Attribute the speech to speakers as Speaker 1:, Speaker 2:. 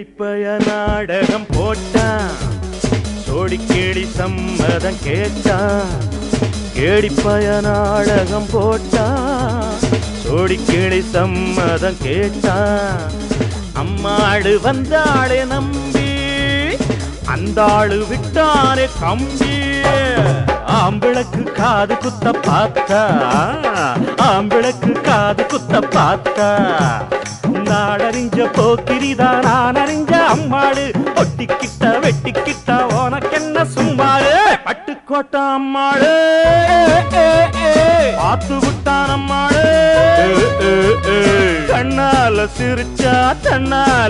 Speaker 1: கேடிப்பய நாடகம் போட்டான். சோடிக்கேடி சம்மதம் கேட்டான். கேடிப்பய நாடகம் போட்டான். சோடிக்கேடி சம்மதம் கேட்டான். அம்மாடு வந்தாளே நம்பி அந்த ஆளு விட்டானே கம்பி. ஆம்பிளக்கு காது குத்த பார்த்தா ஆம்பிளக்கு காது குத்த பார்த்தா. போக்கிரிதா நான் அறிஞ்ச அம்மாடு ஒட்டிக்கிட்ட வெட்டிக்கிட்ட உனக்கென்ன சும்மாடு பட்டுக்கோட்டை அம்மாடு பார்த்து விட்டான் அம்மாடு கண்ணால சிரிச்சா தன்னால